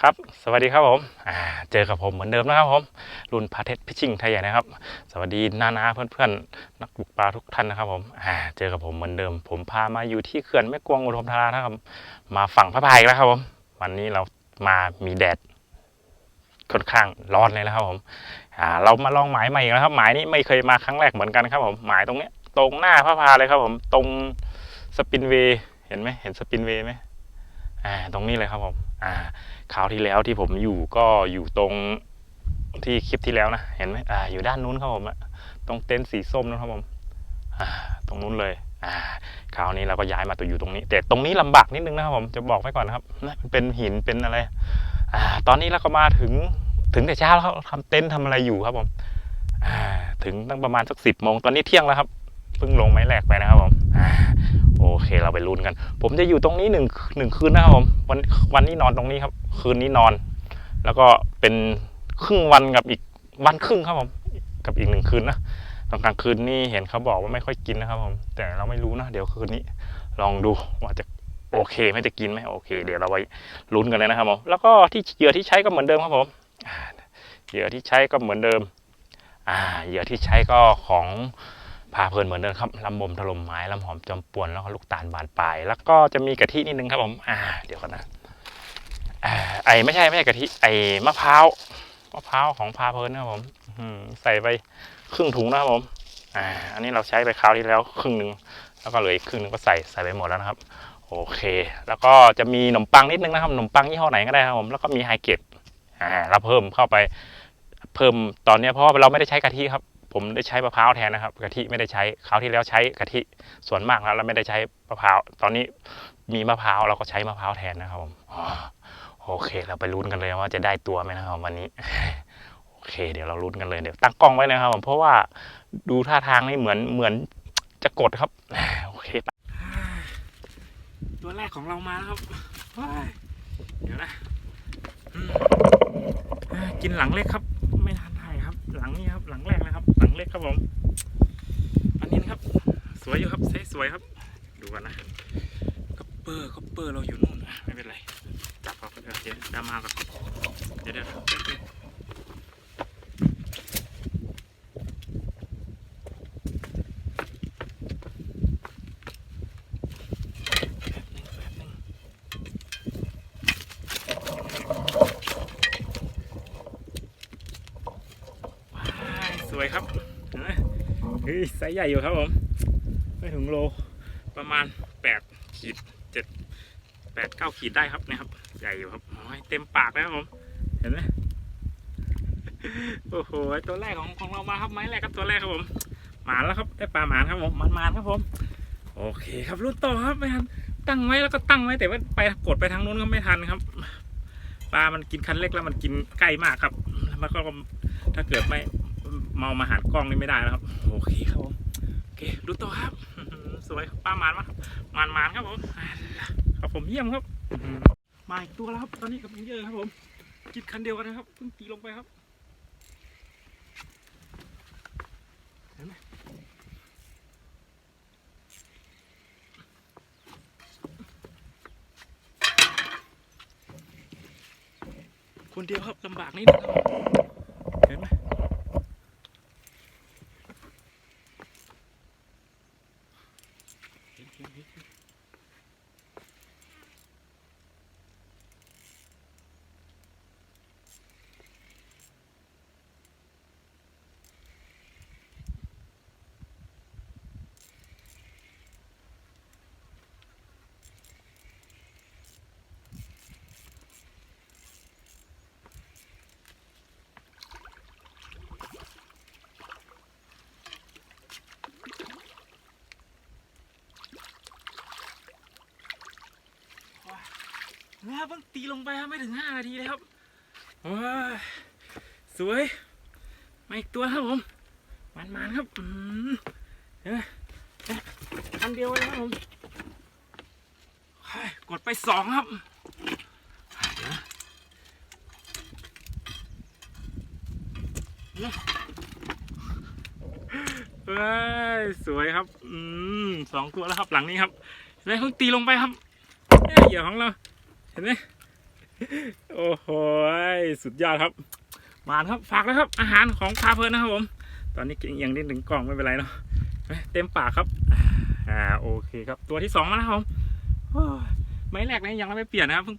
ครับ สวัสดีครับผมเจอกับผมเหมือนเดิมนะครับผมรุ่นพาเทสพิชิงไทยใหญ่นะครับ สวัสดีนานาเพื่อนๆ นักบุกปลาทุกท่านนะครับผมเจอกับผมเหมือนเดิม ผมพามาอยู่ที่เขื่อนแม่กวงอุดมธารานะครับ มาฝั่งพระพายแล้วครับผม วันนี้เรามามีแดดค่อนข้างร้อนเลยนะครับผมเรามาลองหมายใหม่อีกแล้วครับ หมายนี้ไม่เคยมาครั้งแรกเหมือนกันครับผมหมายตรงเนี้ยตรงหน้าพระพาเลยครับผมตรงสปินเวย์เห็นไหมเห็นสปินเวย์ไหมอ่าตรงนี้เลยครับผมอ่า คราวที่แล้วที่ผมอยู่ก็อยู่ตรงที่คลิปที่แล้วนะ เห็นไหมอ่า อยู่ด้านนู้นครับผมอะตรงเต็นท์สีส้มนะครับผมอ่าตรงนู้นเลย อ่า คราวนี้เราก็ย้ายมาตัวอยู่ตรงนี้ แต่ตรงนี้ลำบากนิดนึงนะครับผม จะบอกไว้ก่อนนะครับนะเป็นหิน เป็นอะไร อ่า ตอนนี้เราก็มาถึง ถึงแต่เช้าแล้วครับทำเต็นท์ทำอะไรอยู่ครับผม อ่า ถึงตั้งประมาณสักสิบโมง ตอนนี้เที่ยงแล้วครับ เพิ่งลงไม้แรกไปนะครับผม โอเคเราไปลุ้นกัน ผมจะอยู่ตรงนี้หนึ่งหนึ่งคืนนะครับผมวันวันนี้นอนตรงนี้ครับ คืนนี้นอน แล้วก็เป็นครึ่งวันกับอีกวันครึ่งครับผมกับอีกหนึ่งคืนนะตอนกลางคืนนี่เห็นเขาบอกว่าไม่ค่อยกินนะครับผมแต่เราไม่รู้นะเดี๋ยวคืนนี้ ลองดูว่าจะโอเคไม่จะกินไหมโอเค เดี๋ยวเราไปลุ้นกันเลยนะครับผมแล้วก็ที่เหยื่อที่ใช้ก็เหมือนเดิมครับผมเหยื่อที่ใช้ก็เหมือนเดิม อ่าเหยื่อที่ใช้ก็ของ พาเพลินเหมือนเดิมครับลำบมถล่มไม้ลำหอมจอมป่วนแล้วก็ลูกตาลบานปลาย แล้วก็จะมีกะทินิดนึงครับผมอ่าเดี๋ยวก่อนนะไอไม่ใช่ไม่ใช่กะทิไอมะพร้าวมะพร้าวของพาเพลินนะครับผมใส่ไปครึ่งถุงนะครับผมอ่าอันนี้เราใช้ไปคราวที่แล้วครึ่งหนึ่งแล้วก็เหลืออีกครึ่งหนึงก็ใส่ใส่ไปหมดแล้วนะครับ โอเค แล้วก็จะมีขนมปังนิดนึงนะครับขนมปังยี่ห้อไหนก็ได้ครับผมแล้วก็มีไฮเกตอ่าเราเพิ่มเข้าไปเพิ่มตอนนี้เพราะว่าเราไม่ได้ใช้กะทิครับ ผมได้ใช้มะพร้าวแทนนะครับกะทิไม่ได้ใช้คราวที่แล้วใช้กะทิส่วนมากแล้วเราไม่ได้ใช้มะพร้าวตอนนี้มีมะพร้าวเราก็ใช้มะพร้าวแทนนะครับผมโอเค เราไปลุ้นกันเลยว่าจะได้ตัวไหมนะครับวันนี้โอเค เดี๋ยวเราลุ้นกันเลยเดี๋ยวตั้งกล้องไว้นะครับผมเพราะว่าดูท่าทางนี่เหมือนเหมือนจะกดครับโอเคตัวแรกของเรามาแล้วครับเดี๋ยวนะกินหลังเล็กครับ ไม่ทัน หลังนี้ครับ หลังแรกนะครับ หลังเล็กครับผม อันนี้นะครับ สวยอยู่ครับเซสวยครับ ดูกันนะคัปเปอร์คัปเปอร์เราอยู่นู่นนะไม่เป็นไร จับเอาเดี๋ยวเดี๋ยวดามากับเดี๋ยวเดี๋ยวแป๊บนึงแป๊บนึงแป๊บนึงว้ายสวยครับเห็นไหมเฮ้ยไซ ส์ใหญ่อยู่ครับผม ไม่ถึงโล ประมาณแปดขีดเจ็ดแปดเก้าขีดได้ครับนะครับ ใหญ่อยู่ครับโอ้ยเต็มปากแล้วครับผม เห็นไหมโอ้โหตัวแรกของของเรามาครับไม้แรกครับตัวแรกครับผม หมานแล้วครับได้ปลาหมานครับผมมานหมานครับผม โอเคครับรุ่นต่อครับไม่ทันตั้งไว้แล้วก็ตั้งไว้แต่ว่าไปกดไปทางนู้นก็ไม่ทันครับ ปลามันกินคันเล็กแล้วมันกินใกล้มากครับแล้วก็ถ้าเกิดไม่ เมามาหารกล้องนี่ไม่ได้แล้วครับ โอเคครับผมโอเค ดูต่อครับ สวยครับปลาหมานมากหมานหมานครับผมครับผมเยี่ยมครับมาอีกตัวแล้วครับ ตอนนี้กับเยอะครับผมกินคันเดียวกันนะครับเพิ่งตีลงไปครับเห็นไหมคนเดียวครับลำบากนิดนึงครับเห็นไหมเห็นเห็นเห็นเห็น นะครับเพิ่งตีลงไปครับไม่ถึงห้านาทีเลยครับโอ้ยสวย มาอีกตัวครับผมมันมันๆครับอืมเห็นไหมเนี่ยอันเดียวเลยครับผมกดไปสองครับเดี๋ยวนะเห็นไหมเฮ้ยสวยครับ อืมสองตัวแล้วครับหลังนี้ครับเห็นไหมเพิ่งตีลงไปครับเยเหยื่อของเรา ห็นไหมโอ้โหสุดยอดครับมาครับฝากนะครับ อาหารของพาเพลินนะครับผม ตอนนี้กินอย่างนิดหนึ่งกล่องไม่เป็นไรเนาะเต็มปากครับอ่าโอเคครับ ตัวที่สองแล้วครับผมโอ้ไม้แรกนี่ยังไม่เปลี่ยนนะครับเพิ่ง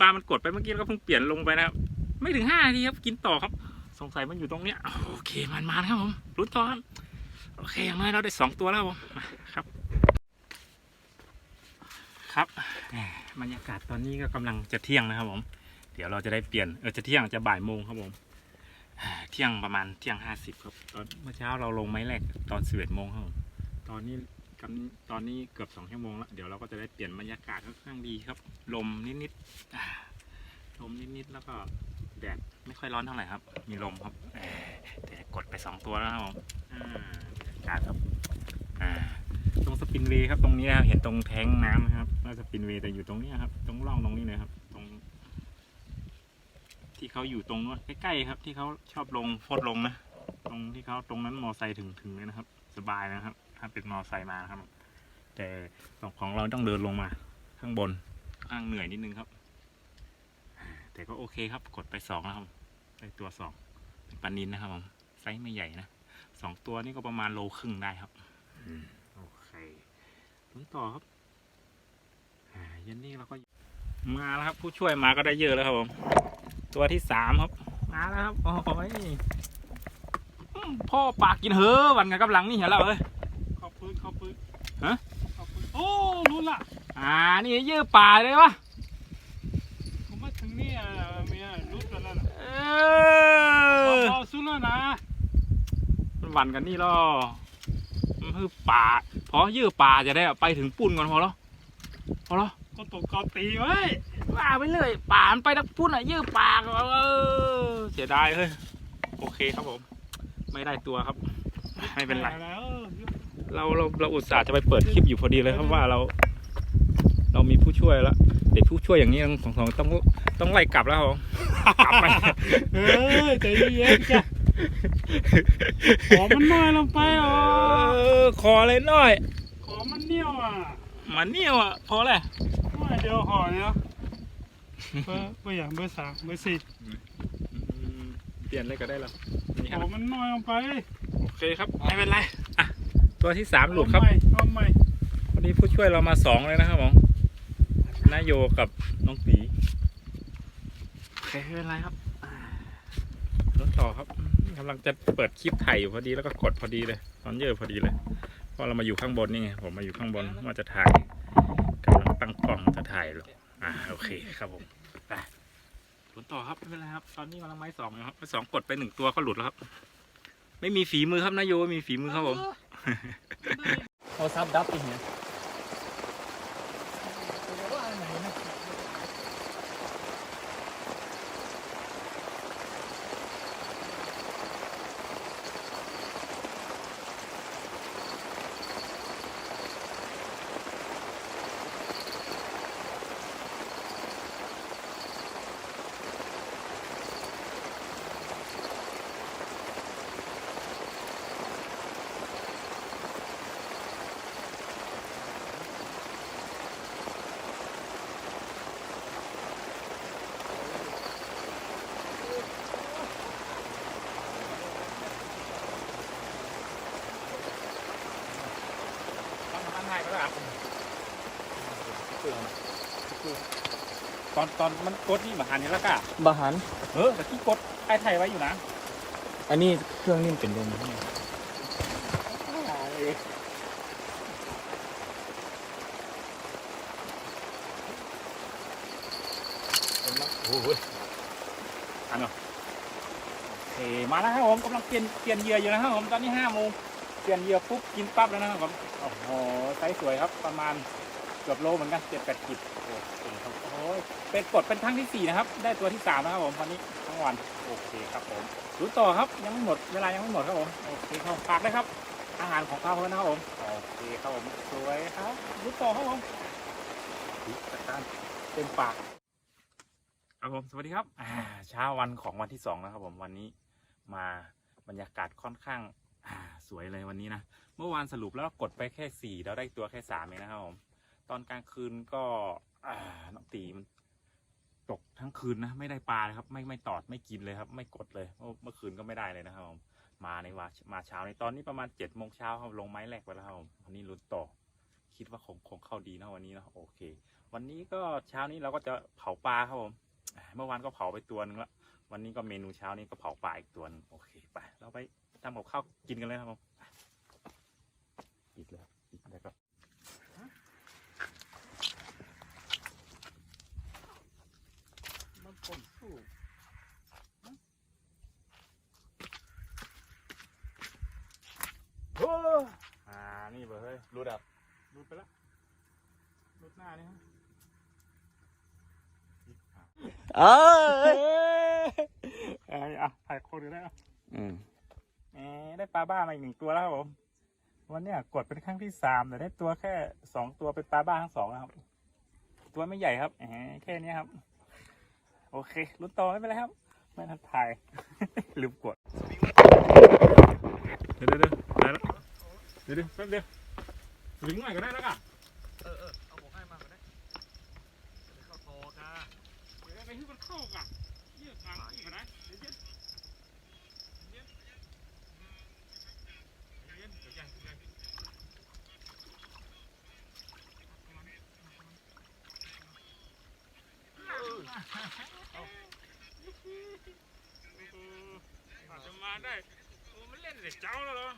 ปลามันกดไปเมื่อกี้แล้วก็เพิ่งเปลี่ยนลงไปนะครับ ไม่ถึงห้านาทีครับกินต่อครับ สงสัยมันอยู่ตรงเนี้ยโอเคมันมาครับผมรุ้นต่อครับโอเคอย่างน้อยเราได้สองตัวแล้วครับผมครับ ครับ บรรยากาศตอนนี้ก็กำลังจะเที่ยงนะครับผม เดี๋ยวเราจะได้เปลี่ยนเออจะเที่ยงจะบ่ายโมงครับผมเที่ยงประมาณเที่ยงห้าสิบครับ ตอนเมื่อเช้าเราลงไม้แรกตอนสิบเอ็ดโมงครับผมตอนนี้กำตอนนี้เกือบสองชั่วโมงแล้วเดี๋ยวเราก็จะได้เปลี่ยนบรรยากาศค่อนข้างดีครับ ลมนิดๆลมนิดๆแล้วก็แดดไม่ค่อยร้อนเท่าไหร่ครับ มีลมครับเอ่อแต่กดไปสองตัวแล้วครับผมอ่าบรรยากาศครับอ่า ตรงสปินเวย์ครับตรงนี้นะครับเห็นตรงแท้งน้ำนะครับน่าสปินเวย์แต่อยู่ตรงนี้ครับ ตรงร่องตรงนี้เลยครับ ตรง ที่เขาอยู่ตรงนู้นใกล้ๆครับ ที่เขาชอบลงโฟดลงนะตรงที่เขาตรงนั้นมอไซค์ถึงถึงเลยนะครับ สบายนะครับ ถ้าเป็นมอไซค์มานะครับ แต่ของเราต้องเดินลงมา ข้างบนข้างเหนื่อยนิดนึงครับ แต่ก็โอเคครับ กดไปสองแล้วครับได้ตัวสองเป็นปลานินนะครับผมไซส์ไม่ใหญ่นะสองตัวนี่ก็ประมาณโลครึ่งได้ครับ อืม ลุ้นต่อครับอ่าเย็นนี้เราก็มาแล้วครับ ผู้ช่วยมาก็ได้เยอะแล้วครับผม ตัวที่สามครับ มาแล้วครับ โอ้ยอืมพ่อปากกินเฮ้อวันไงกับหลังนี่เห็นแล้วเอ้ยเข้าปืนเข้าปืนฮะเข้าปืนโอ้รู้ละอ่านี่เยอะป่าเลยวะผมมาถึงนี่อะเมียรู้กันแล้วนะเอพออพอสู้แล้วนะมันหวันกันนี่ล่อมันคือป่า พอเยอะป่าจะได้ไปถึงปุ่นก่อนพอแล้วพอแล้วก็ตกกอตีไว้ว่าไปเลยป่ามันไปทักพุ่นอะยื้อปากเออเสียดายเฮ้ยโอเคครับผม ไม่ได้ตัวครับ ไม่เป็นไรแล้วเราเราเราอุตส่าห์จะไปเปิดคลิปอยู่พอดีเลยครับว่าเรา เรามีผู้ช่วยแล้วเด็กผู้ช่วยอย่างนี้ของของต้องต้องไล่กลับแล้วครับผมกลับไปเฮ้ยใจเย็นๆจ้ะ ขอมันน้อยลงไปอ๋อเออขอเลยหน่อย ขอมันเหนียวอะมาเนี่ยว่ะพอแหละว่าเดียวห่อเนี่ยเบอร์เบอร์อย่างเบอร์สามเบอร์สี่เปลี่ยนเลยก็ได้แล้วนี่ขครัอบมันน้อยลงไป โอเคครับไม่เป็นไรอะตัวที่สามหลุดครับเอาใหม่เอาใหม่วันนี้ผู้ช่วยเรามาสองเลยนะครับผมนายโยกับน้องตีโอเคไม่เป็นไรครับอ่ารถต่อครับ กำลังจะเปิดคลิปถ่ายอยู่พอดีแล้วก็กดพอดีเลยตอนเยอะพอดีเลยเพราะเรามาอยู่ข้างบนนี่ไงผมมาอยู่ข้างบนว่าจะถ่ายกำลังตั้งกล้องจะถ่ายเลยอ่าโอเคครับผมไปรถต่อครับไม่เป็นไรครับ ตอนนี้กำลังไม้สองนะครับไม้สองกดไปหนึ่งตัวก็หลุดแล้วครับ ไม่มีฝีมือครับนายโยไม่มีฝีมือครับผมโทรศัพท์ดับไปเหีย ตอนตอนมันกดนี่มาหันนี่แล้วก็บาหันเออแต่ที่กดไอ้ไทยไว้อยู่นะอันนี้เครื่องนี่มันเป็นลมโอ้โหอันเนาะโอเคมาแล้วครับผมกำลังเปลี่ยนเปลี่ยนเหยื่ออยู่นะครับผมตอนนี้ห้าโมงเปลี่ยนเหยื่อปุ๊บกินปั๊บแล้วนะครับผมโอ้โหไซส์สวยครับประมาณเกือบโลเหมือนกันเจ็ดแปดขีดโอเคครับโอ้ยเป็นกดเป็นทั้งที่สี่นะครับ ได้ตัวที่สามนะครับผมตอนนี้ทั้งวันโอเคครับผมดูต่อครับยังไม่หมดเวลายังไม่หมดครับผมโอเคครับฝากด้วยครับ อาหารของข้าวเพื่อนะครับผมโอเคครับผมสวยครับดูต่อครับผมจัดการเต็มปากครับผมสวัสดีครับเช้าวันของวันที่สองนะครับผมวันนี้มาบรรยากาศค่อนข้างสวยเลยวันนี้นะ เมื่อวานสรุปแล้วกดไปแค่สี่แล้วได้ตัวแค่สามเองนะครับผม ตอนกลางคืนก็อน้องตีมันตกทั้งคืนนะไม่ได้ปลาครับ ไม่ไม่ตอดไม่กินเลยครับ ไม่กดเลยเมื่อเมื่อคืนก็ไม่ได้เลยนะครับผมมาในว่ามาเช้าในตอนนี้ประมาณเจ็ดโมงเช้าครับลงไม้แรกไปแล้วครับผมวันนี้ลุ้นต่อ คิดว่าคงคงเข้าดีนะวันนี้นะโอเค วันนี้ก็เช้านี้เราก็จะเผาปลาครับผมเมื่อวานก็เผาไปตัวนึงละวันนี้ก็เมนูเช้านี้ก็เผาปลาอีกตัวนึงโอเคไปเราไปทำกับข้าวกินกันเลยครับผมไปปิดเลยครับปิดแล้วก็ มันกลมสู้ โอ้อ่า นี่เบอร์เฮ้ยรู้ดับรุดไปละรุดหน้านี่ฮะเอ้ยเอ้ยอะถ่ายคนกันได้อะอืมแหมได้ปลาบ้ามาอีกหนึ่งตัวแล้วครับผม วันเนี้ยกดเป็นครั้งที่สามแต่ได้ตัวแค่สองตัวเป็นปลาบ้าทั้งสองแล้วครับ ตัวไม่ใหญ่ครับแหมแค่นี้ครับ โอเคลุ้นต่อไม่เป็นไรครับ ไม่ทันถ่าย ลืมกดเดี๋ยวเดี๋ยวเดี๋ยวได้แล้วเดี๋ยวเดี๋ยวแป๊บเดียวลิงก์หน่อยก็ได้แล้วกันเออเออเอาผมให้มาก็ได้เข้าโตกันเดี๋ยวไปให้มันเข้ากันเยี่ยกลางอีกก็ได้เดี๋ยวเย็นเย็นเย็นเดี๋ยวยังเดี๋ยวยังเอออาจจะมาได้โอ้มันเล่นเด็กเจ้าแล้วเหรอ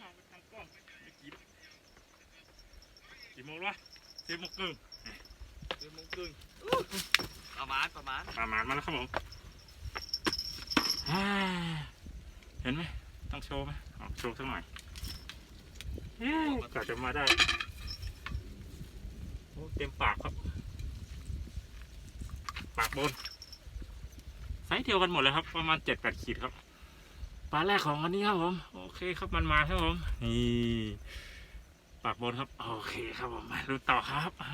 มองไปทางกล้องไม่กี่ กี่โมงวะสิบโมงครึ่งเดือนมงครึ่งประมาณประมาณประมาณมาแล้วครับผมอ่าเห็นไหมต้องโชว์ไหมออกโชว์สักหน่อยเอ๊ะกว่าจะมาได้โอ้เต็มปากครับ ปากบนไซส์เดียวกันหมดเลยครับ ประมาณเจ็ดแปดขีดครับปลาแรกของวันนี้ครับผม โอเคครับมันมาครับผม นี่ ปากบนครับ โอเคครับผมมาดูต่อครับอ่า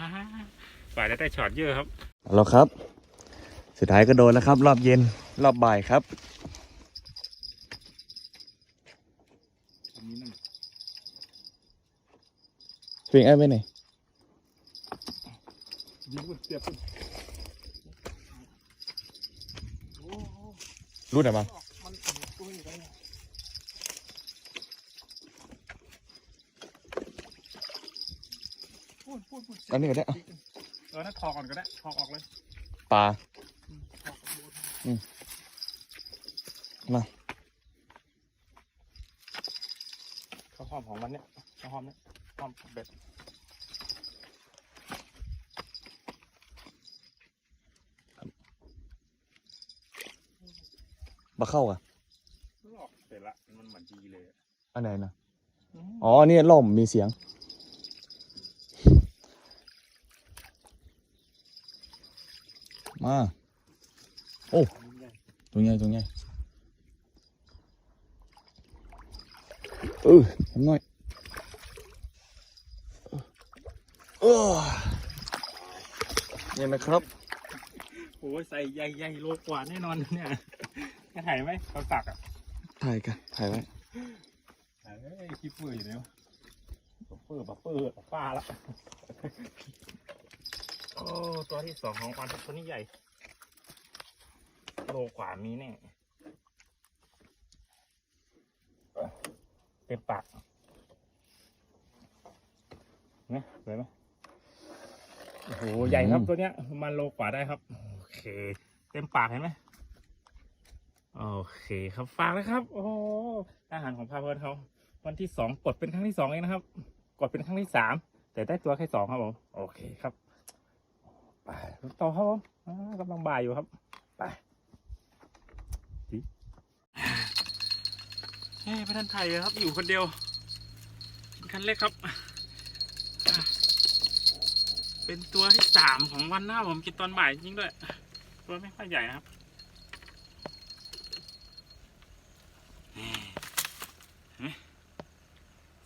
ฝ่ายได้ได้ช็อตเยอะครับแล้วครับ สุดท้ายก็โดนแล้วครับ รอบเย็นรอบบ่ายครับอันนี้นั่นฟิงไอ้ไปไหนยิงมันเสียบมันรู้ไหนมา มันตัวอยู่แล้วเนี่ย พูดพูดพูด อันนี้ก็ได้อะเออนั่นถอดก่อนก็ได้ถอดออกเลยปลาอืมถอดออกหมดมาข้าวหอมของมันเนี่ยข้าวหอมเนี่ยหอมเบ็ดปลาเข้าอะลอกเสร็จละมันเหมือนดีเลยอะอันไหนนะอืมอ๋อเนี่ยล่มมีเสียง มา โอ้ ตัวใหญ่ตัวใหญ่เออทำหน่อยเออเนี่ยนะครับ โอ้ยใส่ใหญ่ใหญ่โลกว่าแน่นอนเนี่ยจะถ่ายไหมเขาสักอะ ถ่ายกันถ่ายไว้ถ่ายเอ้ยคิดเปื่อยอยู่แล้วบัฟเฟอร์บัฟเฟอร์ฟ้าละ โอ้ตัวที่สองของวันตัวนี้ใหญ่ โลกว่ามีแน่เต็มปากนะสวยไหมโอ้โหใหญ่ครับตัวเนี้ยประมาณโลกว่าได้ครับ โอเค เต็มปากเห็นไหมโอเคครับฝากนะครับ โอ้โหอาหารของพาเพลินเขาวันที่สองกดเป็นครั้งที่สองเองนะครับ กดเป็นครั้งที่สามแต่ได้ตัวแค่สองครับผมโอเคครับ ไปต่อครับผมอ่ากำลังบ่ายอยู่ครับ ไปเฮ้ยไม่ทันไทยครับ อยู่คนเดียวเป็นคันเล็กครับอะเป็นตัวที่สามของวันหน้าผมกินตอนบ่ายจริงด้วย ตัวไม่ค่อยใหญ่นะครับนี่เห็นไหม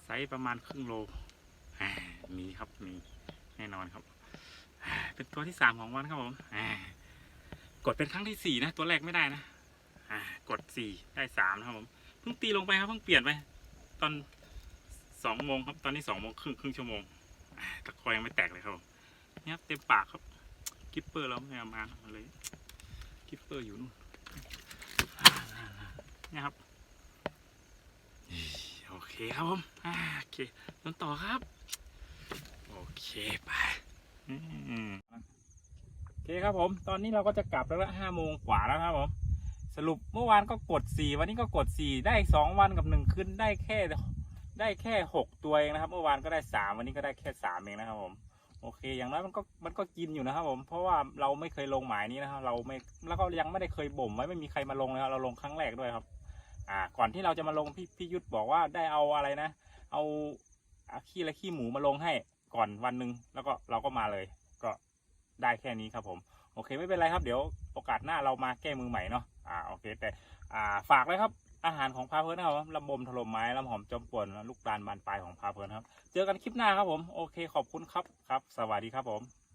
ไซส์ประมาณครึ่งโลอ่ามีครับ มี แน่นอนครับ เป็นตัวที่สามของวันครับผมกดเป็นครั้งที่สี่นะ ตัวแรกไม่ได้นะกดสี่ได้สามนะครับผมเพิ่งตีลงไปครับเพิ่งเปลี่ยนไป ตอนสองโมงครับตอนนี้สองโมงครึ่งครึ่งชั่วโมงตะคอยังไม่แตกเลยครับผมนี่ครับเต็มปากครับกิปเปอร์เราไม่เอามาเลยกิปเปอร์อยู่นู่นนะครับโอเคครับผมโอเคต้นต่อครับ โอเคไป อืม คครับผม ตอนนี้เราก็จะกลับแล้วละห้าโมงกว่าแล้วครับผม สรุปเมื่อวานก็กดสี่วันนี้ก็กดสี่ได้สองวันกับหนึ่งคืนได้แค่ได้แค่หกตัวเองนะครับ เมื่อวานก็ได้สามวันนี้ก็ได้แค่สามเองนะครับผมโอเค อย่างน้อยมันก็มันก็กินอยู่นะครับ ผมเพราะว่าเราไม่เคยลงหมายนี้นะครับเราไม่แล้วก็ยังไม่ได้เคยบ่มไว้ไม่มีใครมาลงเลยครับเราลงครั้งแรกด้วยครับ อ่า ก่อนที่เราจะมาลงพี่พี่ยุทธบอกว่าได้เอาอะไรนะ เอาอาขี้และขี้หมูมาลงให้ก่อนวันหนึ่งแล้วก็เราก็มาเลย ก็ ได้แค่นี้ครับผมโอเคไม่เป็นไรครับเดี๋ยวโอกาสหน้าเรามาแก้มือใหม่เนาะอ่าโอเคแต่อ่าฝากเลยครับอาหารของพาเพลินนะครับลำบมถล่มไม้ลำหอมจอมป่วนลูกตาลบานปลายของพาเพลินครับ เจอกันคลิปหน้าครับผม โอเคขอบคุณครับครับ สวัสดีครับผม